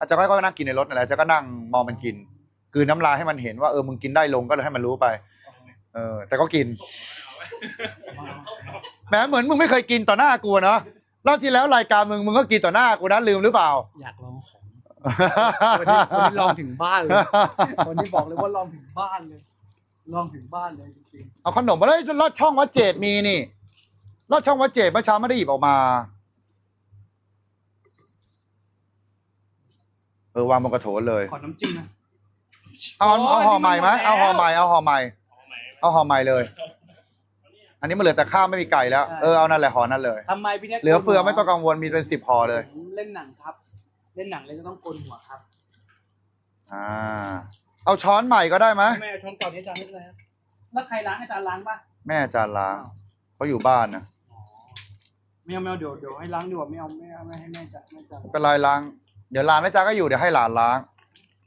อาจารย์ก็นั่งกินในรถนั่นแหละอาจารย์ก็นั่งมองมันกินกลืนน้ำลายให้มันเห็นว่าเออมึงกินได้ลงก็เลยให้มันรู้ไป เออ แต่ก็กินแหมเหมือนมึงไม่เคยกินต่อหน้ากูเนาะรอบที่แล้วรายการมึงมึงก็กินต่อหน้ากูนะลืมหรือเปล่า อยากลองของวันนี้วันนี้ลองถึงบ้านเลยวันนี้บอกเลยว่าลองถึงบ้านเลย ลองถึงบ้านเลยจริงเอาขนมมาเลยลอดช่องวัดเจดมีนี่ลอดช่องวัดเจดเมื่อเช้าไม่ได้หยิบออกมา ออวางบนกระโถนเลยๆขอน้ำจิ้มนะ เอาเอาเอาห่อใหม่ไหมโอ้ยเอาห่อใหม่เอาห่อใหม่เอาไหนเอาห่อใหม่เลย อันนี้มันเหลือแต่ข้าวไม่มีไก่แล้วเออเอานั่นแหละห่อนั่นเลย ทำไมพี่เนี่ยเหลือเฟือไม่ต้องกังวลมีเป็นสิบห่อเลย ผมเล่นหนังครับ เล่นหนังเลยก็ต้องโกนหัวครับอ่า เอาช้อนใหม่ก็ได้ไหมแม่เอาช้อนเก่าที่อาจารย์ให้เลยครับแล้วใครล้างอาจารย์ล้างป่ะแม่อาจารย์ล้างเขาอยู่บ้านนะไม่เอาไม่เอาเดี๋ยวเดี๋ยวให้ล้างดีกว่าไม่เอาไม่เอาไม่ให้แม่จัดแม่จัดไม่เป็นไรล้าง เดี๋ยวหลานแม่จ้าก็อยู่เดี๋ยวให้หลานล้าง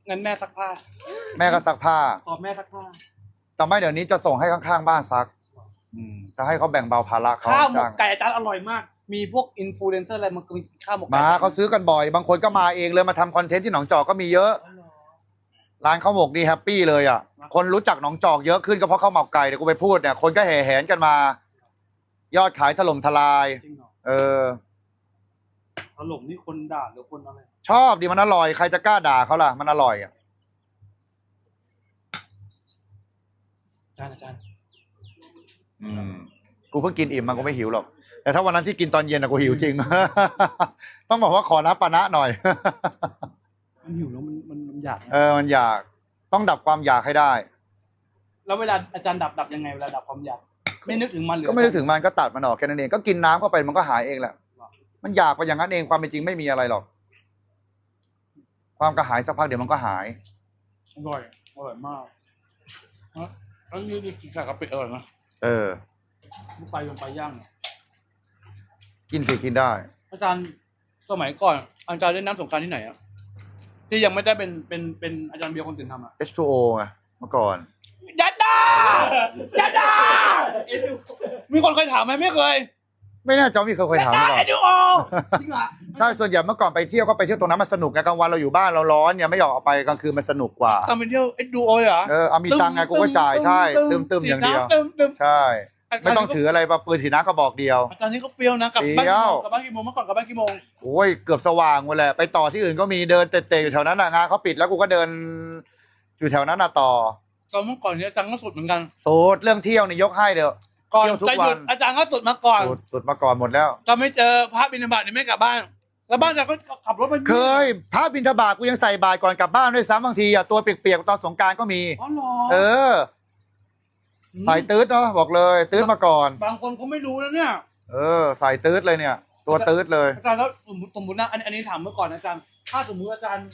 งั้นแม่ซักผ้าแม่ก็ซักผ้า ขอแม่ซักผ้า แต่ไม่เดี๋ยวนี้จะส่งให้ข้างๆบ้านซัก อืมจะให้เขาแบ่งเบาภาระเขาข้าวหมจ้ากงไก่อาจารย์อร่อยมาก มีพวกอินฟลูเอนเซอร์อะไรมันกินข้าวหมกไก่มาเขาซื้อกันบ่อย บางคนก็มาเองเลยมาทำคอนเทนต์ที่หนองจอกก็มีเยอะอ๋อเหรอร้านข้าวหมกดีแฮปปี้เลยอะ คนรู้จักหนองจอกเยอะขึ้นก็เพราะข้าวหมกไก่เดี๋ยวกูไปพูดเนี่ย คนก็แห่แหนกันมา ยอดขายถล่มทลาย จริงเหรอเออ ถล่มนี่คนด่าหรือคนอะไรชอบดีมันอร่อยใครจะกล้าด่าเขาล่ะ มันอร่อยอะอาจารย์อาจารย์อืมกูเพิ่งกินอิ่มมันก็ไม่หิวหรอก แต่ถ้าวันนั้นที่กินตอนเย็นนะกูหิวจริง ต้องบอกว่าขอน้ำปานะหน่อย มันหิวแล้วมันมันมันอยากนะเออมันอยากต้องดับความอยากให้ได้ แล้วเวลาอาจารย์ดับดับยังไงเวลาดับความอยาก ไม่นึกถึงมันหรือก็ไม่นึกถึงมันก็ตัดมันออกแค่นั้นเองก็กินน้ำเข้าไปมันก็หายเองแหละ มันอยากไปอย่างนั้นเองความเป็นจริงไม่มีอะไรหรอก ความกระหายสักพักเดี๋ยวมันก็หาย อร่อยอร่อยมากฮะอันนี้กินกับกะปิอร่อยนะเออ ลูกไปลงไปย่างกินสิกินได้ อาจารย์สมัยก่อน อาจารย์เล่นน้ำสงกรารที่ไหนอะที่ยังไม่ได้เป็นเป็นเป็นอาจารย์เบียร์คนสินทำอะ H2O ไงเมื่อก่อน ยัดดายัดดามีคนเคยถามไหมไม่เคย ไม่แน่ใจว่ามีเคยเคยถามหรือเปล่าไอ้ดูโอจริงเหรอใช่ ส่วนใหญ่เมื่อก่อนไปเที่ยวก็ไปเที่ยวตรงนั้นมันสนุกไงกลางวันเราอยู่บ้านเราร้อนเนี่ยไม่อยากออกไปกลางคืนมันสนุกกว่าทำเป็นเที่ยวไอ้ดูโอเหรอ เออเอามีตังค์ไงกูก็จ่ายใช่ตึมตึมๆอย่างเดียว ตึมตึมใช่ ไม่ต้องถืออะไรมาปืนสีน้ำกระบอกเดียว อาจารย์นี่ก็เฟี้ยวนะกลับบ้านเฟี้ยวกลับบ้านกี่โมงเมื่อก่อนกลับบ้านกี่โมงโอ้ยเกือบสว่างหมดแหละไปต่อที่อื่นก็มีเดินเตะๆอยู่แถวนั้นนะงานเขาปิดแล้วกูก็เดินอยู่แถวนั้นน่ะต่อตอนเมื่อก่อนเนี่ยอาจารย์ก็สุดเหมือนกันสูตรเรื่องเที่ยวนี่ยกให้เด้อ ก่อนเที่ยวทุกจะหยุดวันอาจารย์ก็สุดมาก่อน สุดสุดมาก่อนหมดแล้ว ก็ไม่เจอพระบิณฑบาตนี่ไม่กลับบ้าน แล้วบ้านอาจารย์ก็ขับรถไปเคยพระบินทบาทกูยังใส่บาตรก่อนกลับบ้านด้วยซ้ำบางทีอะตัวเปียกๆตอนสงกรารก็มี อ๋อเหรอเออใส่ตืดเนาะบอกเลย ตืดมาก่อน บางคนเขาไม่รู้นะเนี่ย เออ ใส่ตืดเลยเนี่ย ตัวตืดเลย อาจารย์แล้วสมมติสมมตินะอันอันนี้ถามเมื่อก่อนนะอาจารย์ถ้าสมมติอาจารย์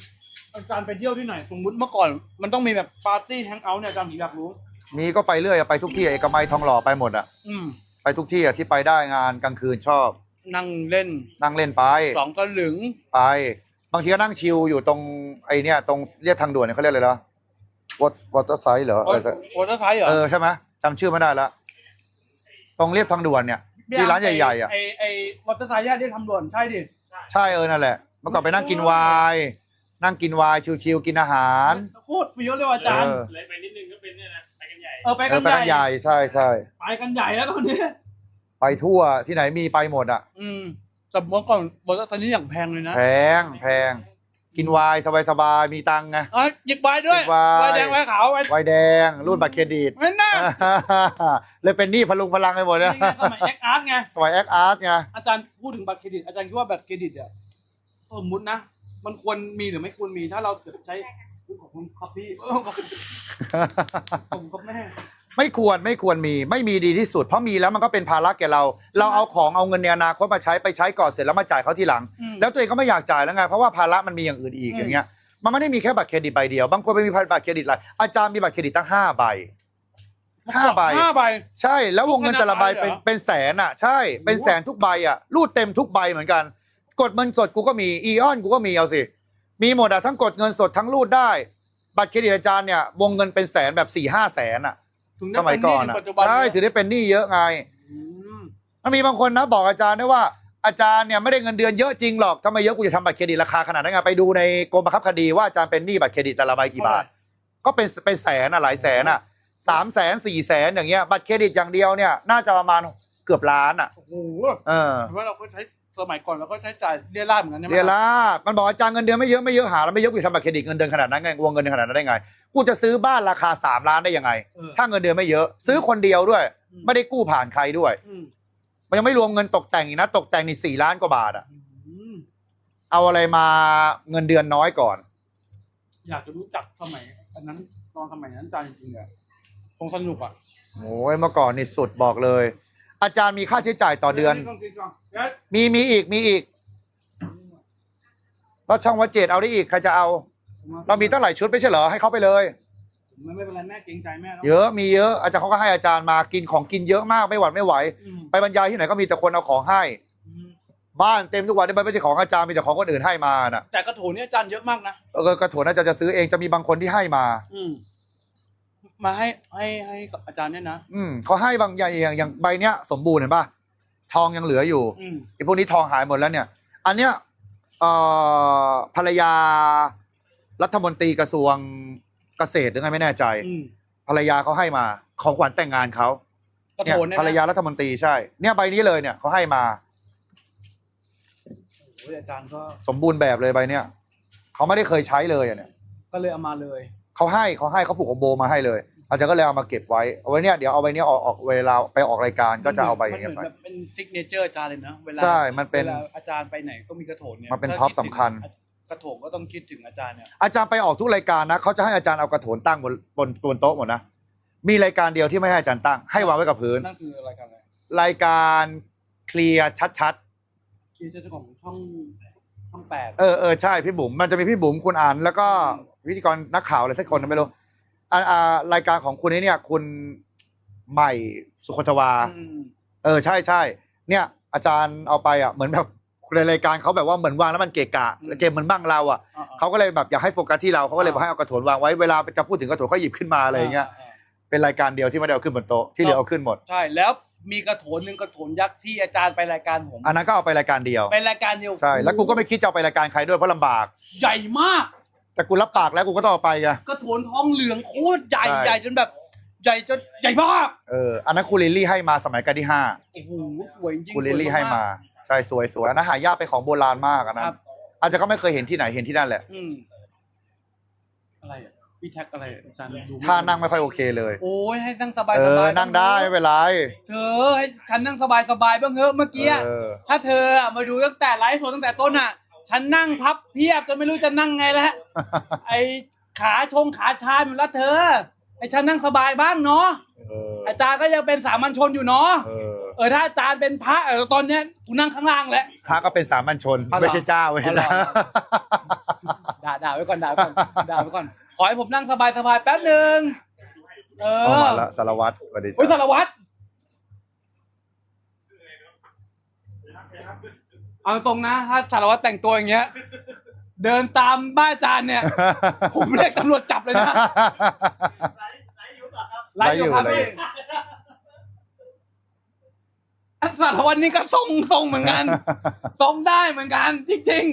อาจารย์ไปเที่ยวที่ไหน สมมติเมื่อก่อน มันต้องมีแบบปาร์ตี้แฮงเอาท์เนี่ยอาจารย์ผมอยากรู้ มีก็ไปเรื่อยอะไปทุกที่อะเอกมัยทองหล่อไปหมดอะอืมไปทุกที่อะที่ไปได้งานกลางคืนชอบ นั่งเล่นนั่งเล่นไปสองตะหลึง ไป บางทีก็นั่งชิลอยู่ตรงไอเนี่ยตรงเรียบทางด่วนเนี่ยเขาเรียกอะไรนะวอวอเตอร์ไซด์เหรออะไรสักวอเตอร์ไซด์เหรอเออใช่ไหมจำชื่อไม่ได้ละตรงเรียบทางด่วนเนี่ย ที่ร้านใหญ่ๆอะไอไอวอเตอร์ไซด์เนี่ยเรียกทำด่วนใช่ดิ ใช่เออนั่นแหละเมื่อก่อนไปนั่งกินไวน์นั่งกินไวน์ชิลๆกินอาหาร โคตรเฟี้ยวเลยว่ะอาจารย์ เออ เลยไปนิดนึงก็เป็นเนี่ยนะไปกันใหญ่ เออไปเอกัอนไปกันใหใหญ่ญ่ใช่ใช่ไปกันใหญ่แล้วตอนนี้ ไปทั่วที่ไหนมีไปหมดอะ อืมแต่เมื่อก่อนวอเตอร์ไซด์นี่อย่างแพงเลยนะแพงแพง กินไวน์สบายๆมีตังค์ไงอ๋อหยิบไวน์ด้วยหยิบไวน์ไวน์แดงไวน์ขาวไวน์ไวน์แดง รุ่นบัตรเครดิต ไม่น่าเลยเป็นหนี้พลุงพลังไปหมดเนี่ยนี่ไงสมัยแอคอาร์ตไง สมัยแอคอาร์ตไง อาจารย์พูดถึงบัตรเครดิตอาจารย์คิดว่าบัตรเครดิตเนี่ยสมมุตินะ มันควรมีหรือไม่ควรมีถ้าเราเกิดใช้ ขอบคุณครับพี่เออขอบคุณผมกับแม่ไม่ควรไม่ควรมีไม่มีดีที่สุด เพราะมีแล้วมันก็เป็นภาระแก่เรา เราเอาของเอาเงินในอนาคตมาใช้ไปใช้ก่อนเสร็จแล้วมาจ่ายเขาทีหลังอืมแล้วตัวเองก็ไม่อยากจ่ายแล้วไงเพราะว่าภาระมันมีอย่างอื่นอีกอืมอย่างเงี้ยมันไม่ได้มีแค่บัตรเครดิตใบเดียวบางคนไปมีบัตรเครดิตหลายอาจารย์มีบัตรเครดิตตั้งห้าใบห้าใบห้าใบ ใช่แล้ววงเงินแต่ละใบเป็นทุกธนาคารเหรอเป็นแสนอะ ใช่เป็นแสนทุกใบอะรูดเต็มทุกใบเหมือนกัน กดเงินสดกูก็มีอีออนกูก็มีเอาสิ มีหมดอะทั้งกดเงินสดทั้งรูดได้ บัตรเครดิตอาจารย์เนี่ยวงเงินเป็นแสนแบบสี่ห้าแสนอะถึงได้สมัยก่อนเป็อะหปัจจุบันใช่เนี่ยถือได้เป็นหนี้เยอะไงอืมมันมีบางคนนะบอกอาจารย์ได้ว่าอาจารย์เนี่ยไม่ได้เงินเดือนเยอะจริงหรอกถ้าไม่เยอะกูจะทำบัตรเครดิตราคาขนาดนั้นไงไปดูในกรมบังคับคดีว่าอาจารย์เป็นหนี้บัตรเครดิตแต่ละใบกี่บาท ก็เป็นเป็นแสนอะหลายแสนอะสามแสนสี่แสนอย่างเงี้ยบัตรเครดิตอย่างเดียวเนี่ยน่าจะประมาณเกือบล้านอะโอ้โหเออเห็นว่าเราก็ใช้ สมัยก่อนเราก็ใช้จ่ายเรียราดเหมือนกันใช่ไหมเรียล่ามันบอกอาจารย์เงินเดือนไม่เยอะไม่เยอะหาแล้วไม่เยอะกูจะทำบัตรเครดิตเงินเดือนขนาดนั้นไงวงเงินเดือนขนาดนั้นได้ไงกูจะซื้อบ้านราคาสามล้านได้ยังไง เออ ถ้าเงินเดือนไม่เยอะ ซื้อคนเดียวด้วย อืม ไม่ได้กู้ผ่านใครด้วย อืมมันยังไม่รวมเงินตกแต่งอีกนะตกแต่งนี่สี่ล้านกว่าบาทอะอืมเอาอะไรมาเงินเดือนน้อยก่อน อยากจะรู้จักสมัยอันนั้นตอนสมัยนั้นอาจารย์จริงๆอะคงสนุกอะโอ้ยเมื่อก่อนนี่สุดบอกเลย อาจารย์มีค่าใช้จ่ายต่อเดือนต้องคิดก่อนเดี๋ยวมีมีอีกมีอีกแล้วช่องวัดเจดเอาได้อีกใครจะเอา เรามีตั้งหลายชุดไม่ใช่เหรอให้เขาไปเลยไม่ไม่เป็นไรแม่เกรงใจแม่แล้วเยอะมีเยอะอาจารย์เขาก็ให้อาจารย์มากินของกินเยอะมากไม่หวัดไม่ไหวอืมไปบรรยายที่ไหนก็มีแต่คนเอาของให้อืมบ้านเต็มทุกวันนี่ไม่ใช่ของอาจารย์มีแต่ของคนอื่นให้มาน่ะแต่กระโถนนี่อาจารย์เยอะมากนะเออกระโถนอาจารย์จะซื้อเองจะมีบางคนที่ให้มา อื มมาให้ให้ให้อาจารย์เนี่ยนะ อืมเขาให้บางอย่างอย่างอย่างใบเนี้ยสมบูรณ์เห็นป่ะทองยังเหลืออยู่อืมไอ้พวกนี้ทองหายหมดแล้วเนี่ย อันเนี้ยเอ่อภรรยารัฐมนตรีกระทรวงเกษตรหรือไงไม่แน่ใจ อืมภรรยาเขาให้มา ของขวัญแต่งงานเขากระเนี่โถยนเนี่ยภรรยารัฐมนตรีใช่ เนี่ยใบนี้เลยเนี่ยเขาให้มาโอ้ยอาจารย์ก็สมบูรณ์แบบเลยใบเนี้ยเขาไม่ได้เคยใช้เลยอะเนี่ย ก็เลยเอามาเลย เขาให้เขาให้เขาผูกกับโบมาให้เลยอาจารย์ก็เลยเอามาเก็บไว้เอาไว้เนี่ยเดี๋ยวเอาใบเนี้ยออกออกเวลาไปออกรายการก็จะเอาใบอย่างเงี้เงี้ยไปแบบเป็นซิกเนเจอร์อาจารย์เลยนะเวลาใช่มันเป็นวลาอาจารย์ไปไหนก็มีกระโถนเนี่ยมันเป็นถ้าท็อปดถึงสำคัญ กระโถนก็ต้องคิดถึงอาจารย์เนี่ยอาจารย์ไปออกทุกรายการนะเขาจะให้อาจารย์เอากระโถนตั้งบนบนบนโต๊ะหมดนะมีรายการเดียวที่ไม่ให้อาจารย์ตั้ง ให้วางไว้กับพื้น นั่นคืออะไรกันเลยรายการเคลียร์ชัดคือเจ้าของช่องช่องแปดๆเออเออใช่พี่บุ๋มมันจะมีพี่บุ๋มคุณอ่านแล้วก็ พิธีกรนักข่าวอะไรสักคนไม่รู้อ่าอ่ารายการของคุณนี้เนี่ย คุณใหม่สุคนทวาอืมเออใช่ใช่เนี่ย อาจารย์เอาไปอะเหมือนแบบในรายการเขาแบบว่าเหมือนวางแล้วมันเกะกะเกมเหมือนบ้างเราอะอ่าเขาก็เลยแบบอยากให้โฟกัสที่เราเขาก็เลยบอกให้เอากระโถนวางไว้เวลาจะพูดถึงกระโถนเขาหยิบขึ้นมาอะไรอย่างเงี้ยาเป็นรายการเดียวที่ไม่ได้เอาขึ้นบนโต๊ะที่เหลือเอาขึ้นหมดใช่แล้วมีกระโถนหนึ่งกระโถนยักษ์ที่อาจารย์ไปรายการผมอันนั้นก็เอาไปรายการเดียวไปรายการเดียวใช่แล้วกูก็ไม่คิดจะเอาไปรายการใครด้วยเพราะลำบาก ใหญ่มาก แต่กูรับปากแล้วกูก็ต้องเอาไปไง กระโถนทองเหลืองโคตรใหญ่ใช่ ใหญ่จนแบบใหญ่จนใหญ่มากเอออันนั้นคุณลิลลี่ให้มาสมัยการที่ห้าโอ้โหสวยจริงคุณลิลลี่สวยให้มา ใช่สวยสวยอันนั้นหายากเป็นของโบราณมากอันคนั้รันบอาจจะก็ไม่เคยเห็นที่ไหนเห็นที่นั่นแหละอืมอะไรอะพี่แท็กอะไรอาจารย์ดูไม่ท่านั่งไม่ค่อยโอเคเลยโอ้ยให้นั่งสบายเอสอบายนั่งได้ไม่เป็นไรเธอให้ฉันนั่งสบายสบายบ้างเถอะเมื่อกี้เออถ้าเธออะมาดูตั้งแต่ไลฟ์สดตั้งแต่ต้นอะ ฉันนั่งพับเพียบจนไม่รู้จะนั่งไงแล้วไอขาชงขาชาหมดแล้วเธอ ไอฉันนั่งสบายบ้างเนาะเอออาจารย์ก็ยังเป็นสามัญชนอยู่เนาะเออเออถ้าอาจารย์เป็นพระเออตอนเนี้ยกูนั่งข้างล่างแล้วพระก็เป็นสามัญชนอ๋อเหรอไม่ใช่เจ้าเว้ยอ๋อเหรอด่าด่าไว้ก่อนด่าไว้ก่อนด่าไว้ก่อน ขอให้ผมนั่งสบายสบายแป๊บหนึ่งเอเข้าอมาแล้วสารวัตรสวัสดีโอ้ยจ้าสารวัตร เอาตรงนะ ถ้าสารวัตรแต่งตัวอย่างเงี้ย เดินตามบ้านอาจารย์เนี่ย ผมเรียกตำรวจจับเลยนะไล่อยู่ครับไล่อยู่ พี่สารวัตรนี่ก็ทรงทรงเหมือนกันทรงได้เหมือนกันจริง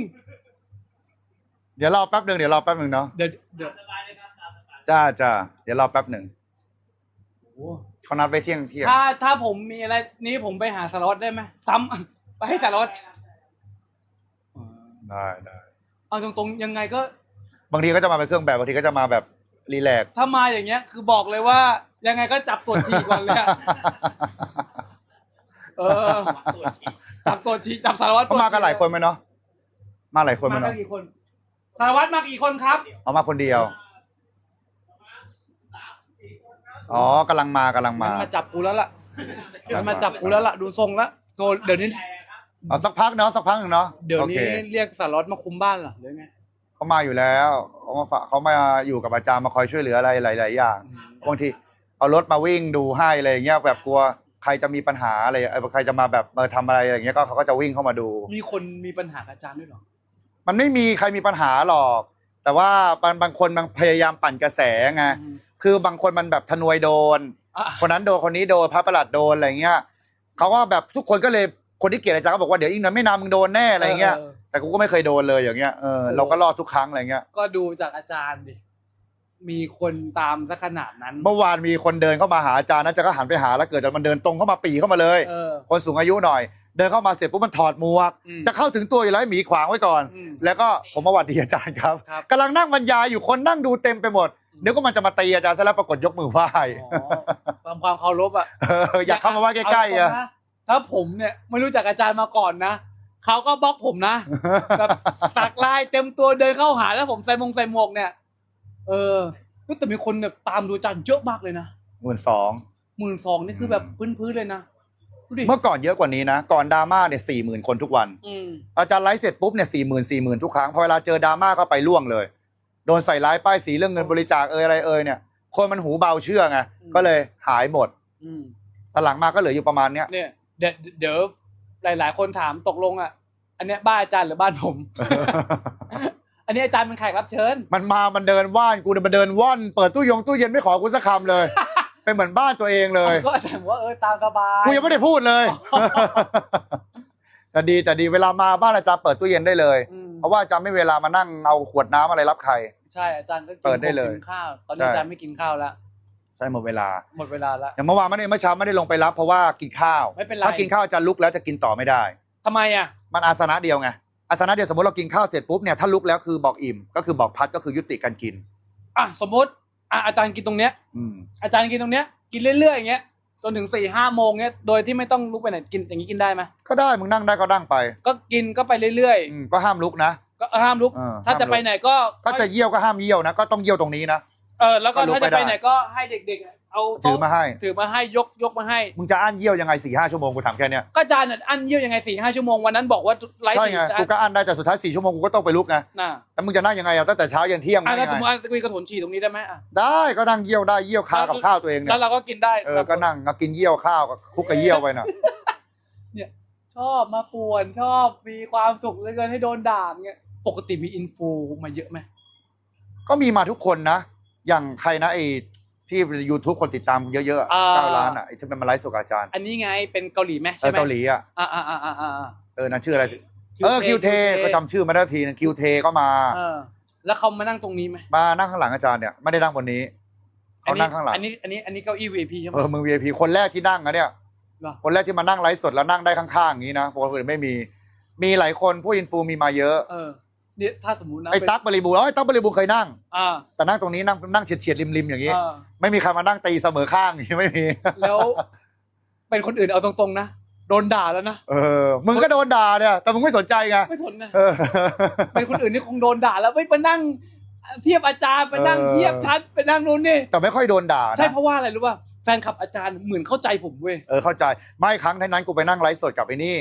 เดี๋ยวรอแป๊บหนึ่งเดี๋ยวรอแป๊บหนึ่งเนาะๆเดี๋ยวเดี๋ยวจ้าจ้าเดี๋ยวรอแป๊บหนึ่งโอ้โหเขานัดไว้เที่ยงเที่ยงถ้าถ้าผมมีอะไรนี้ผมไปหาสารวัตรได้ไหมซ้ำไปให้สารวัตร ได้ ได้เอาตรงๆยังไงก็ บางทีก็จะมาเป็นเครื่องแบบบางทีก็จะมาแบบรีแลกซ์ถ้ามาอย่างเงี้ย คือบอกเลยว่า ยังไงก็จับตรวจฉี่ก่อนเลยอะเออจับตรวจฉี่จับสารวัตรเขามากันหลายคนไหมเนาะมาหลายคนไหมมากัเนาะนกี่คน สารวัตรมากี่คนครับ เอามาคนเดียวอ๋อกำลังมากำลังมัมานมาจับกูแล้วล่ะมันมาจับกูแล้วล่ะดูทรงแล้วโทรเดี๋ยวนี้ เอาสักพักเนาะสักพักหนึ่งเนาะเดี๋ยวโอนี้เคเรียกสารวัตรมาคุมบ้านเหรอหรือไงเขามาอยู่แล้วเขามาฝากเขามาอยู่กับอาจารย์มาคอยช่วยเหลืออะไรหลาย ๆ อย่างบางทีเอารถมาวิ่งดูให้อะไรอย่างเงี้ยแบบกลัวใครจะมีปัญหาอะไรเออใครจะมาแบบเออทำอะไรอย่างเงี้ยก็เขาก็จะวิ่งเข้ามาดู มีคนมีปัญหากับอาจารย์ด้วยเหรอมันไม่มีใครมีปัญหาหรอก แต่ว่าบางบางคนมันพยายามปั่นกระแสไงอืมคือบางคนมันแบบทนวยโดน อะคนนั้นโดนคนนี้โดนพระประหลัดโดนอะไรเงี้ยเขาก็แบบทุกคนก็เลย คนที่เกลียดอาจารย์ก็บอกว่าเดี๋ยวอีกหน่อยไม่นานมึงโดนแน่อะไรเงี้ย แต่กูก็ไม่เคยโดนเลยอย่างเงี้ย เออเราก็รอดทุกครั้งอะไรเงี้ย ก็ดูจากอาจารย์ดิ มีคนตามซะขนาดนั้น เมื่อวานมีคนเดินเข้ามาหาอาจารย์นะอาจารย์ก็หันไปหาแล้วเกิดจากมันเดินตรงเข้ามาปีเข้ามาเลย เออ คนสูงอายุหน่อย เดินเข้ามาเสร็จปุ๊บมันถอดหมวก อืมจะเข้าถึงตัวอยู่แล้วให้หมีขวางไว้ก่อน อืมแล้วก็ผมมาหวัดดีอาจารย์ครับครับ กำลังนั่งบรรยายอยู่คนนั่งดูเต็มไปหมดเดี๋ยวก็มันจะมาตีอาจารย์ซะแล้วปรากฏยกมือไหว้อ๋อตามความเคารพอะเอออยากเข้ามาไหว้ใกล้ๆเาอะตรงๆน ถ้าผมเนี่ยไม่รู้จักอาจารย์มาก่อนนะเขาก็บล็อกผมนะแบบตักลายเต็มตัวเดินเข้าหาแล้วผมใส่มงใส่หมวกเนี่ย เออแต่มีคนแบบตามดูอาจารย์เยอะมากเลยนะหมื่นสองหมื่นสองนี่คือแบบพื้นๆเลยนะดูดิเมื่อก่อนเยอะกว่านี้นะ ก่อนดราม่าเนี่ยสี่หมื่นคนทุกวันอืมอาจารย์ไลฟ์เสร็จปุ๊บเนี่ยสี่หมื่นสี่หมื่นทุกครั้ง พอเวลาเจอดราม่าก็ไปล่วงเลย โดนใส่ร้ายป้ายสีเรื่องเงินบริจาคเอ่ยอะไรเอ่ยเนี่ย คนมันหูเบาเชื่อไงก็เลยหายหมดอืมตอนหลังมาก็เหลืออยู่ประมาณเนี้ยเนี่ย เดี๋ยวเดี๋ยวหลาย ๆ คนถามตกลงอะ อันเนี้ยบ้านอาจารย์หรือบ้านผม อันนี้อาจารย์เป็นแขกรับเชิญ มันมา มันเดินว่านกูเนี่ยมันเดินว่อน เปิดตู้ยงตู้เย็นไม่ขอกูสักคำเลย เป็นเหมือนบ้านตัวเองเลย ก็อาจารย์บอกว่าเออตามสบายกูยังไม่ได้พูดเลย แต่ดีแต่ดีเวลามาบ้านอาจารย์เปิดตู้เย็นได้เลย อืมเพราะว่าอาจารย์ไม่เวลามานั่งเอาขวดน้ำอะไรรับใคร ใช่อาจารย์ก็กินเปิดได้เลยกินข้าวตอนใช่นี้อาจารย์ไม่กินข้าวแล้ว ใช่หมดเวลาหมดเวลาแล้ว อย่างเมื่อวานไม่ได้เมื่อเช้าไม่ได้ลงไปรับเพราะว่ากินข้าวไม่เป็นไร ถ้ากินข้าวอาจารย์ลุกแล้วจะกินต่อไม่ได้ ทำไมอะ มันอาสนะเดียวไงอาสนะเดียวสมมติเรากินข้าวเสร็จปุ๊บเนี่ยถ้าลุกแล้วคือบอกอิ่มก็คือบอกพัดก็คือยุติการกิน อะสมมติอะอาจารย์กินตรงเนี้ย อืมอาจารย์กินตรงเนี้ยกินเรื่อยๆอย่างเงี้ยจนถึงสี่ห้าโมงเงี้ยโดยที่ไม่ต้องลุกไปไหนกินอย่างนี้กินได้ไหมก็ได้มึงนั่งได้ก็นั่งไปก็กินก็ไปเรื่อยอืมก็ห้ามลุกนะๆ ก็ห้ามลุก เออถ้าจะห้ามลุกไปไหนก็ก็จะเยี่ยวก็ห้ามเยี่ยวนะ ก็ต้องเยี่ยวตรงนี้นะ เออแล้วก็ก็ลุกถ้าจะไม่ไปได้ไหนก็ให้เด็กๆ เอาถือมาให้ ถือมาให้ยกยกมาให้ มึงจะอั้นเยี่ยวยังไงสี่ห้าชั่วโมงกูถามแค่เนี้ยก็อาจารย์น่ะอันเยี่ยวยังไงสี่ห้าชั่วโมงวันนั้นบอกว่าไลฟ์ใช่สี่ไงจานกูก็อั้นได้แต่สุดท้ายสี่ชั่วโมงกูก็ต้องไปลุกไงน่ะแล้วมึงจะนั่งยังไงอะตั้งแต่เช้ายันเที่ยงอะได้แล้วสมไงมติว่ามีกระถนฉี่ตรงนี้ได้ไหมอะได้ก็นั่งเยี่ยวได้เยี่ยวคากับข้าวตัวเองเนี่แล้วยเราก็กินได้เออก็นั่งก็กินเยี่ยวข้าวกับคลุกกับเยี่ยวไปน่ะชอบมาป่วนชอบมีความสุขเหลยเกินให้โดนด่าเงี้ยปกติมีอินฟูมาเยอะไหมก็มีมาทุกคนนะ อย่างใครนะไอ้ที่ YouTube คนติดตามเยอะๆอะเก้าล้านอะไอ้ที่มันมาไลฟ์สดกับอาจารย์อันนี้ไงเป็นเกาหลีไหมเอใช่อไหมเกาหลีอะอ่าอ่าอ่าอ่าอ่า เออนั่นชื่ออะไรเออคิวเทก็จำชื่อไม่ได้ทีนึงคิวเทก็มา เออแล้วเขามานั่งตรงนี้ไหมมานั่งข้างหลังอาจารย์เนี่ยไม่ได้นั่งบนนี้เขานั่งข้างหลังอันนี้อันนี้อันนี้เก้าอี้ VIP ใช่ไหม เออมึง VIP คนแรกที่นั่งอะเนี่ยเหรอ คนแรกที่มานั่งไลฟ์สดแล้วนั่งได้ข้างๆอย่างนี้นะปกติไม่มี มีหลายคนผู้อินฟูมีมาเยอะ เออ เนี่ยถ้าสมมตินะไอ้ตั๊กบริบูรณ์ไอ้ยตั๊กบริบูรณ์เคยนั่ง อ่าแต่นั่งตรงนี้นั่งนั่งเฉียดเฉียดๆริมๆอย่างนี้ อ่าไม่มีใครมานั่งตีเสมอข้างอย่างนี้ไม่มี แล้ว เป็นคนอื่นเอาตรงๆนะโดนด่าแล้วนะเออ มึงก็โดนด่าเนี่ย แต่มึงไม่สนใจไง ไม่สนนะ เออ เป็นคนอื่นนี่คงโดนด่าแล้วไม่ไปนั่งเทียบอาจารย์ไปนั่งเออ เทียบชั้นไปนั่งนู้นนี่แต่ไม่ค่อยโดนด่าใช่นะ เพราะว่าอะไรรู้ป่ะแฟนคลับอาจารย์เหมือนเข้าใจผมเว้ย เออเข้าใจ ไม่ครั้งนั้นกูไปนั่งไลฟ์สดกับไอ้นี่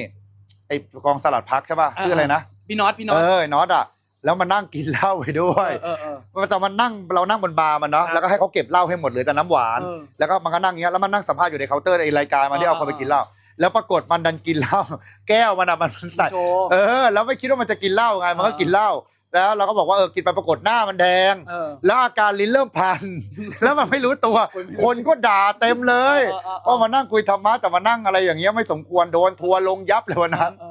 ไอ้กองสลัดพักใช่ป่ะ อ่า ชื่ออะไรนะ พี่น็อตพี่น็อเอตอไอ้น็อตอะแล้วมานั่งกินเหล้าไปด้วยเออเออ มันจะมานั่งเรานั่งบนบาร์มันเนาะครับแล้วก็ให้เขาเก็บเหล้าให้หมดเหลือแต่น้ำหวาน เออแล้วก็มันก็นั่งอย่างเงี้ยแล้วมันนั่งสัมภาษณ์อยู่ในเคาน์เตอร์ไอ้รายการมาที่เอาคนไปกินเหล้าแล้วปรากฏมันดันกินเหล้าแก้วมันอะมันใส่โชว์เออแล้วไม่คิดว่ามันจะกินเหล้าไงมันก็อ่ากินเหล้าแล้วเราก็บอกว่าเออกินไปปรากฏหน้ามันแดง เออ แล้วอาการลิ้นเริ่มพัน แล้วมันไม่รู้ตัว คนไม่รู้คนก็ด่าเต็มเลยเออเออเออว่ามานั่งคุยธรรมะแต่มานั่งอะไรอย่างเงี้ยไม่สมควรโดนทัวร์ลงยับเลยวันนั้น เออ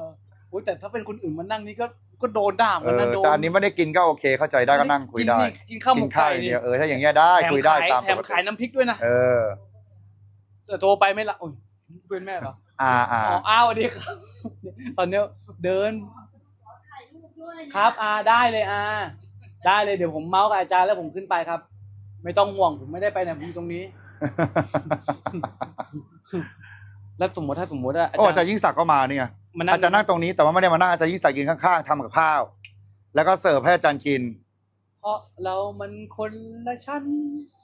โอ้ยแต่ถ้าเป็นคนอื่นมานั่งนี่ก็ก็โดนด่าเหมืเออนกันอนะโดน แต่อันนี้ไม่ได้กินก็โอเค เข้าใจได้ก็นั่งคุยได้กินนี่กินข้าวหมกิกนข้าไก่วอย่างนี่เดียวเออถ้าอย่างเงี้ยได้แถมคุยได้ขายตามแถปมกติขายน้ำพริกด้วยนะ เออ แต่โทรไปไม่ละโอ้ยเพื่อนแม่เหรออ่าอ่าอ๋ออ้าวสวัสดีครับ ตอนเนี้ยเดิน ถ่ายรูปด้วยครับอาได้เลยอาได้เลยเดี๋ยวผมเมาส์กับอาจารย์แล้วผมขึ้นไปครับ ไม่ต้องห่วงผมไม่ได้ไปไหนผมอยู่ตรงนี้ แล้วสมมติถ้าสมมติว่าอาโอ้จารอาจารย์ย์ยิ่งศักดิ์ก็มาเนี่ย มานั่งอาจารย์นั่งตรงนี้แต่ว่าไม่ได้มานั่งอาจารย์ยิ่งศักดิ์ยืนข้างๆทำกับข้าว แล้วก็เสิร์ฟให้อาจารย์กิน เพราะเรามันคนละชั้น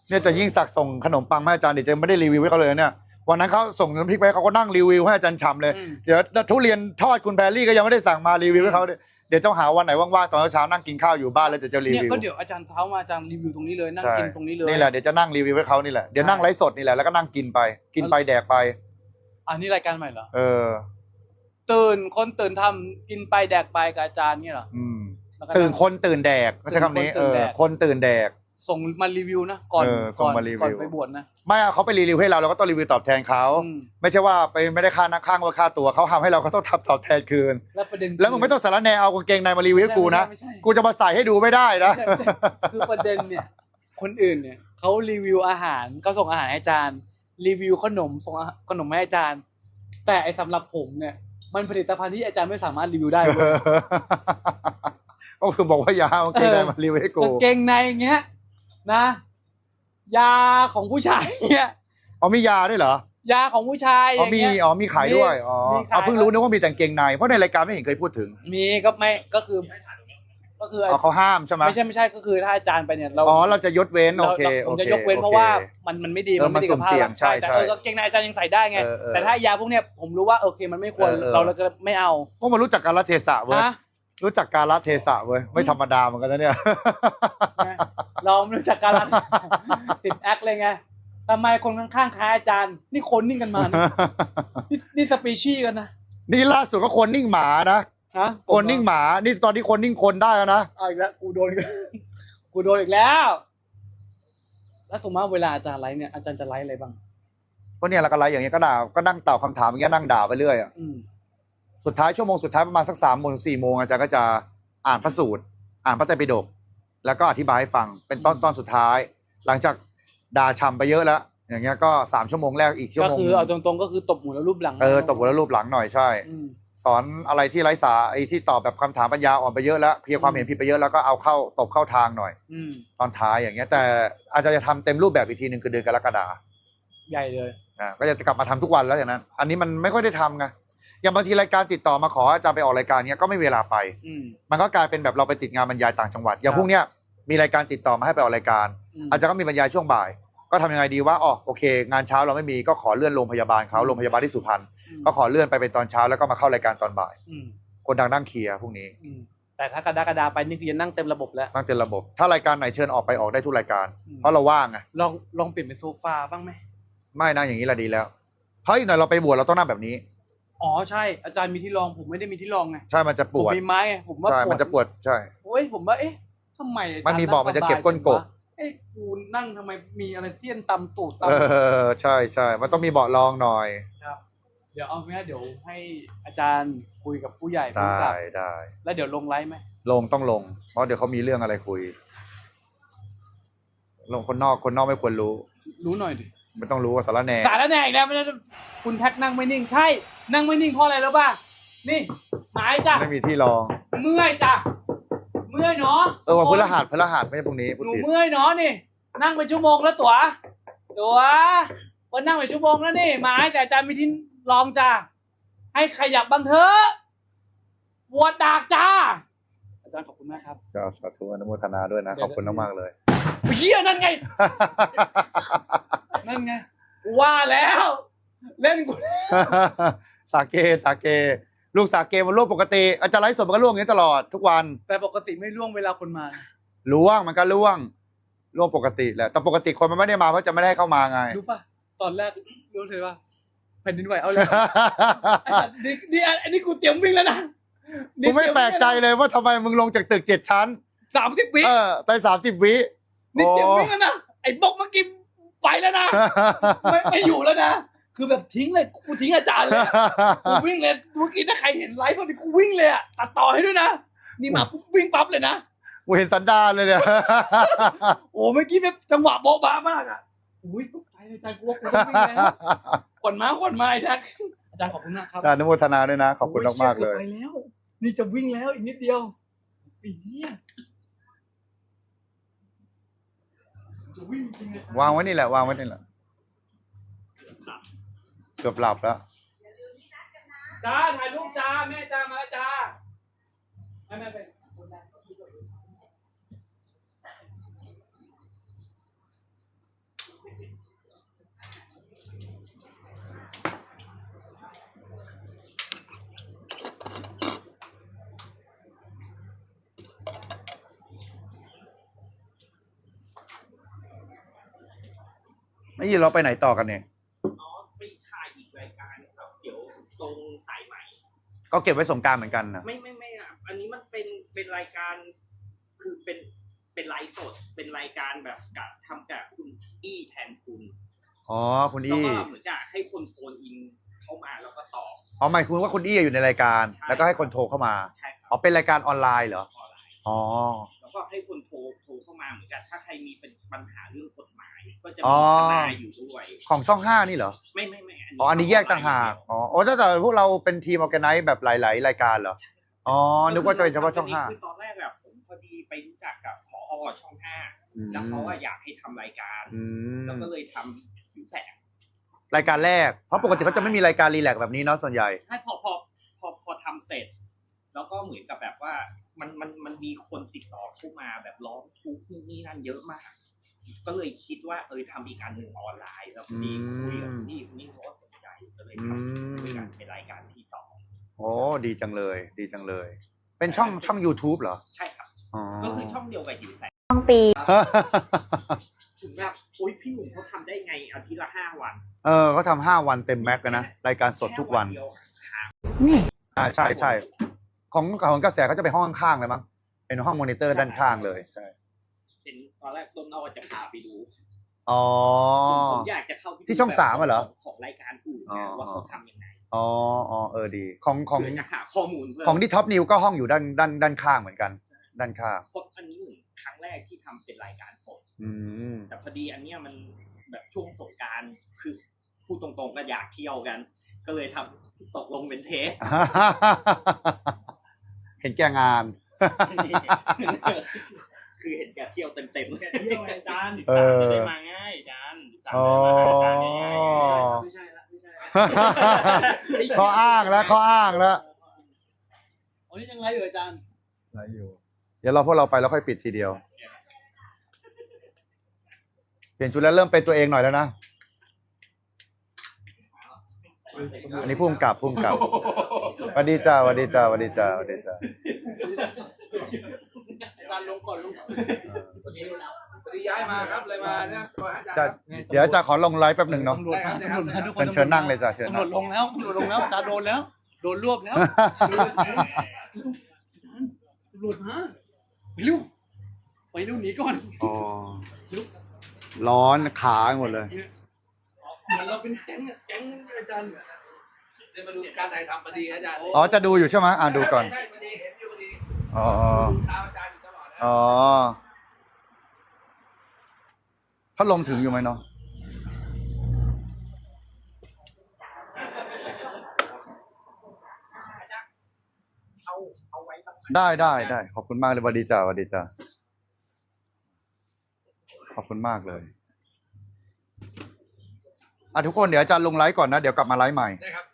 เนี่ยอาจะยิ่งศักดิ์ส่งขนมปังมาให้อาจารย์เดี๋ยวจะไม่ได้รีวิวให้เขาเลยนะเนี่ยวันนั้นเขาส่งน้ำพริกไปให้เขาก็นั่งรีวิวให้อาจารย์ฉ่ำเลยอืมเดี๋ยวทุเรียนทอดคุณแพรรี่ก็ยังไม่ได้สั่งมารีวิวให้เขาเลยเดี๋ยวต้องหาวันไหนว่างๆตอนเช้าๆนั่งกินข้าวอยู่บ้านแล้วเดี๋ยวจะรีเนี่ยวิวก็เดี๋ยวอาจารย์เท้ามาอาจารย์รีวิวตรงนี้เลยนั่งใช่กินตรงนี้เลยนี่แหละเดี๋ยวจะนั่งรีวิวให้เขานี่แหละเดี๋ยวนั่งไลฟ์สดนี่แหละแล้วก็นั่งกินไป กินไปแดกไป อันนี้รายการใหม่เหรอเออ ตื่นคนตื่นทำกินไปแดกไปกับอาจารย์เนี่ยเหรออืม แล้วก็ ตื่นคนตื่นแดกก็ใช้คำนี้ตื่เอนคนตื่นอแดก คนตื่นแดก ส่งมารีวิวนะก่อนเออส่ก่งอนมารีวิว ก่อนไปบวชนะไม่เอาเขาไปรีวิวให้เราเราก็ต้องรีวิวตอบแทนเขาอืมไม่ใช่ว่าไปไม่ได้ค่านักข้างว่าค่าตัวเขาทำให้เราก็ต้องทำตอบแทนคืน แล้วประเด็นแล้วมึงไม่ต้องสารแหนเอากางเกงในมารีวิวให้กูนะไม่ใช่กูจะมาใส่ให้ดูไม่ได้นะ ไม่ใช่ไม่ใช่คือประเด็นเนี่ย คนอื่นเนี่ยเขารีวิวอาหารก็ส่งอาหารให้อาจารย์ รีวิวขนมส่งอาหารขนมให้อาจารย์ แต่ไอสำหรับผมเนี่ย มันผลิตภัณฑ์ที่อาจารย์ไม่สามารถรีวิวได้เว้ยก็คือบอกว่าอย่าเอากางเกงในมารีวิวให้กูกางเกงในอย่างเงี้ย นะ ยาของผู้ชายเนี่ยอ๋อมียาด้วยเหรอ ยาของผู้ชายออ๋อย่างมีเงี้ยอ๋อมีขายด้วยอ๋อมีขายเอาเพิ่งรู้นึกว่ามีแต่กางเกงในเพราะในรายการไม่เห็นเคยพูดถึง มีก็ไม่ก็คือ ก็คืออ๋อเขาห้ามใช่ไหมไม่ใช่ไม่ใช่ก็คือถ้าอาจารย์ไปเนี่ยเราอ๋อเราจะยศเว้นโอเคราโอผมเคจะยกเว้นโอคเพราะว่ามันมันไม่ดีเออไม่ดีมันสุ่มเสี่ยงกับภาพใช่แต่ใช่เออกางเกงในอาจารย์ยังใส่ได้ไงเออเออแต่ถ้ายาพวกเนี้ยผมรู้ว่าโอเคมันไม่ควรเออเออเราเราจะไม่เอาพวกมันรู้จักการละเทศะเว้ยฮะรู้จักการละเทศะเว้ยไม่ธรรมดาเหมือนกันนะเนี่ยเราไม่รู้จักการันติดแอคเลยไงทำไมคนข้างๆคล้ายอาจารย์ นี่คนนิ่งกันมานะนี่นี่สปีชีส์กันนะนี่ล่าสุดก็คนนิ่งหมานะ ฮะคนนิ่งหมา นี่ตอนที่คนนิ่งคนได้แล้วนะเอาอีกแล้วกูโดนอีกแล้วกูโดนอีกแล้ว แล้วสมมติว่าเวลาอาจารย์ไลฟ์เนี่ยอาจารย์จะไลฟ์อะไรบ้าง ก็เนี่ยละกันไรอย่างเงี้ยก็ด่าก็นั่งตอบคำถามอย่างเงี้ยนั่งด่าไปเรื่อยอะอืมสุดท้ายชั่วโมงสุดท้ายประมาณสักสามโมงถึงสี่โมงอาจารย์ก็จะอ่านพระสูตร อ่านพระไตรปิฎกแล้วก็อธิบายให้ฟังเป็นตอนตอนสุดท้าย หลังจากด่าชำไปเยอะแล้ว อย่างเงี้ยก็สามชั่วโมงแรกอีกชั่วก็โมงคือเอาตรงๆก็คือตบหัวแล้วรูปหลังเออตบหัวแล้วรูปหลังหน่อยใช่ อืม สอนอะไรที่ไร้สาไอ้ที่ตอบแบบคำถามปัญญาอ่อนไปเยอะแล้วเคลียร์ความเห็นผิดไปเยอะแล้วก็เอาเข้าตบเข้าทางหน่อย อืม ตอนท้ายอย่างเงี้ยแต่อาจจะจะทำเต็มรูปแบบอีกทีหนึ่งคือเดือนกรกฎาใหญ่เลย อ่าก็จะกลับมาทำทุกวันแล้วอย่างนั้น อันนี้มันไม่ค่อยได้ทำไงอย่างบางทีรายการติดต่อมาขออาจารย์ไปออกรายการเนี้ยก็ไม่มีเวลาไป อืม มันก็กลายเป็นแบบเราไปติดงานบรรยายต่างจังหวัด อย่าคงรับ พวกเนี้ยมีรายการติดต่อมาให้ไปออกรายการ มอาจารย์ก็มีบรรยายช่วงบ่าย ก็ทำยังไงดีว่าอ๋อโอเค งานเช้าเราไม่มีก็ขอเลื่อนโรงพยาบาลเขาโรงพยาบาลที่สุพรรณอืม ก็ขอเลื่อนไปเป็นตอนเช้าแล้วก็มาเข้ารายการตอนบ่าย อืมคนดังนั่งเคลียร์พวกนี้อืมแต่ถ้ากระดากระดาไปนี่คือจะนั่งเต็มระบบแล้วตั้งเต็มระบบ ถ้ารายการไหนเชิญออกไปออกได้ทุกรายการอืมเพราะเราว่างไงลองลองเปลี่ยนเป็นโซฟาบ้างไหมไม่นะอย่างนี้ละดีแล้วเพราะอีกหน่อยเราไปบวชเราต้องนั่งแบบนี้ อ๋อใช่อาจารย์มีที่รองผมไม่ได้มีที่รองไงใช่มันจะปผมวดมีไม้ไงผมว่าใช่ปวดมันจะปวดใช่ โอ้ยผมว่าเอ๊ะทำไมอาจารย์มันมีบอกมันจะเก็บก้นกบงสบายจังวะเอ๊ะกูนั่งทำไมมีอะไรเสี้ยนตำตูดตเออใช่ใช่มันต้องมีเบาะรองหน่อยำครับ เดี๋ยวเอาไหมเดี๋ยวให้อาจารย์คุยกับผู้ใหญ่ผู้ได้กำกับได้แล้วเดี๋ยวลงไลฟ์ไหมลงต้องลง เพราะเดี๋ยวเขามีเรื่องอะไรคุย ลงคนนอกคนนอกไม่ควรรู้ รู้หน่อยดิไม่ต้องรู้ว่าสารแหน่สารแหน่อีกแล้วไม่ได้คุณแท็กนั่งไม่นิ่ง ใช่ นั่งไม่นิ่งเพราะอะไรแล้วป่ะนี่หายจ้ะไม่มีที่รอง เมื่อยจ้ะเมื่อยเนาะเออวันพฤหัสพฤหัสไม่ใช่พรุ่งนี้พูดหนูผิดเมื่อยเนาะนี่ นั่งเป็นชั่วโมงแล้วตัวตัววันนั่งเป็นชั่วโมงแล้วนี่หมายแต่อาจารย์มีที่ รองจ้าให้ขยับบ้างเถอะปวดดากจ้า อาจารย์ขอบคุณมากครับก็สาธุอนุโมทนาด้วยนะ ขอบคุณมากๆเลย เฮียนั่นไง นั่นไงกูว่าแล้ว เล่นกูสาเกสาเก ลูกสาเกมันร่วงปกติ อาจารย์ไลฟ์สดมันก็ร่วงอย่างนี้ตลอดทุกวัน แต่ปกติไม่ร่วงเวลาคนมาร่วงมันก็ร่วงร่วงปกติแหละแต่ปกติคนมันไม่ได้มาเพราะจะไม่ได้เข้ามาไงรู้ป่ะตอนแรกรู้เลยว่าแผ่นดินไหวเอาแล้วไอ้สัตว์นี่นี่อันนี้กูเตรียมวิ่งแล้วนะกูไม่แปลกใจเลยว่าทำไมมึงลงจากตึกเจ็ดชั้นสามสิบวิเออไปสามสิบวินี่เตรียมวิ่งแล้วนะไอ้บอกเมื่อกี้ไปแล้วนะไม่ไม่อยู่แล้วนะคือแบบทิ้งเลยกูทิ้งอาจารย์เลยอะกูวิ่งเลยเมื่อกี้ถ้าใครเห็นไลฟ์พอดีกูวิ่งเลยอะตัดต่อให้ด้วยนะนี่มาปุ๊บวิ่งปั๊บเลยนะกูเห็นสันดานเลยเนี่ยโอ้เมื่อกี้แบบจังหวะโบ๊ะบ้ามากอะอุ้ยตกใจเลย อาจารย์กูว่ากูต้องวิ่งแล้วขวัญมาขวัญมาไอ้แท็กอาจารย์ขอบคุณมากครับอาจารย์อนุโมทนาด้วยนะขอบคุณมากๆเลย โอ้ชี่กือบไปแล้ว นี่จะวิ่งแล้วอีกนิดเดียวไอ้เหี้ยจะวิ่งจริงเลย วางไว้นี่แหละวางไว้นี่แหละเกือบหลับแล้ว จ้าถ่ายรูปจ้าแม่จ้ามาแล้วจ้าไม่ไม่เป็ ไม่ยินเราไปไหนต่อกันเนี่ยอ๋อไปถ่ายอีกรายการครับเดี๋ยวตรงสายไหมก็เก็บไว้สงกรารเหมือนกันนะไม่ไม่ไม่อะอันนี้มันเป็นเป็นรายการ คือเป็นเป็นไลฟ์ฟ์สด เป็นรายการแบบกับทำกับคุณอี้แทนคุณอ๋อคุณแล้วอี้ก็เหมือนกับให้คนโฟนอินเข้ามาแล้วก็ตอบ อ๋อหมายคุณว่าคุณอี้อยู่ในรายการ ใช่ แล้วก็ให้คนโทรเข้ามาใช่ครัอ๋อเป็นรายการออนไลน์เหรอออนไลน์อ๋อแล้วก็ให้คนโทรโทรเข้ามาเหมือนกันถ้าใครมีเป็นปัญหาเรื่องกฎหมาย ก็จะอ๋มีอทนายอยู่ด้วยของช่องห้านี่เหรอ ไม่ไม่ไม่อ๋ออันนี้แยกต่างหากอ๋อโอ้แต่แต่พวกเราเป็นทีมออแกไนซ์แบบหลาย ๆ รายการเหรออ๋อนึกว่าจะเป็นเฉพาะช่องห้าคือตอนแรกแบบผมพอดีไปรู้จักกับผอช่องห้าแล้วเขาอะอยากให้ทำรายการอืมแล้วก็เลยทำอยู่แสงรายการแรกเพราะปกติเขาจะไม่มีรายการรีแลกซ์แบบนี้เนาะส่วนใหญ่ให้พอพอพอพอทำเสร็จ แล้วก็เหมือนกับแบบว่ามันมันมันมีคนติดต่อเข้ามาแบบร้องทุกข์นู่นนี่นั่นเยอะมาก ก็เลยคิดว่าเออทำอีกอันหนึ่งออนไลน์แล้วพอดีคุยกับนี่นี่เขาก็สนใจก็เลยทำด้วยกันเป็นรายการที่สองโอ้ดีจังเลย ดีจังเลย เป็นช่องช่อง YouTube เหรอ ใช่ครับอ๋อก็คือช่องเดียวกับหิวแสงต้องปีถึงแบบโอ๊ยพี่หนุ่มเขาทำได้ไงอาทิตย์ละห้าวัน เออเขาทำห้าวันเต็มแม็กเลยนะ รายการสดทุกวันแค่เดียหาอ่าใช่ใช่ของของกระแสเขาจะไปห้องข้างๆเลยมั้งเป็นห้องมอนิเตอร์ด้านข้างเลยใช่เป็น ตอนแรกต้นอ้อจะพาไปดูอ๋อ ผมอยากจะเข้าไปดูที่ช่องสามอะเหรอ ของรายการอื่นอ๋อนะว่าเขาทำยังไงอ๋ออ๋อเออดี ของของเพื่อจะหาข้อมูลเพิ่มของที่ท็อปนิวก็ห้องอยู่ด้านด้านด้านข้างเหมือนกัน ด้านข้างเพราะอันนี้เหมือนครั้งแรกที่ทำเป็นรายการสด อืม แต่พอดีอันเนี้ยมันแบบช่วงสงกรารคือพูดตรงๆก็อยากเที่ยวกัน ก็เลยทำตกลงเป็นเทป เห็นแก่งาน คือเห็นแกเที่ยวเต็มๆเที่ยวไงอาจารย์เออไม่ได้มาง่ายอาจารย์สามอ๋อเดือนมาหาอาจารย์ง่ายๆไม่ใช่ละไม่ใช่ละข้ออ้างแล้วข้ออ้างแล้วอันนี้ยังไงอยู่อาจารย์เดี๋ยวเราพวกเราไปแล้วค่อยปิดทีเดียว เปลี่ยนชุดแล้วเริ่มเป็นตัวเองหน่อยแล้วนะ อันนี้พุ่มกับพุ่มกับสวัสดีจ้าสวัสดีจ้าสวัสดีจ้าสวัสดีจ้าอาจารย์ลง ก่อนลงก่อนพอดีย้ายมาครับเลยมาเนี่ยขออาจารย์จะครับเดี๋ยวจะขอลงไลฟ์แป๊บหนึ่งเนาะ ตำรวจมาตำรวจมาทุกคนเชิญเชิญนั่งเลยจ้ะเชิญตำรนั่วงจลงแล้วตำรวจลงแล้วอาจารย์โดนแล้ว โดนรวบแล้วตำรวจมาไปเร็วไปเร็วหนีก่อนอ๋อร้อนขาหมดเลย เหมือนเราเป็นแก๊งอะแก๊งอาจารย์เดี๋ยวมาดูการถ่ายทำพอดีอาจารย์อ๋อจะดูอยู่ใช่ไหมอ่าดูก่อน ใช่พอดีเห็นอยู่พอดีอ๋อ ตามอาจารย์ อยู่ตลอดนะอ๋อพัดลมถึงอยู่ไหมเนาะเอาเอาไว้ตั้งได้ได้ได้ขอบคุณมากเลยสวัสดีจ้าสวัสดีจ้าขอบคุณมากเลยอะทุกคนเดี๋ยวอาจารย์ลงไลฟ์ก่อนนะ เดี๋ยวกลับมาไลฟ์ใหม่ได้ครับ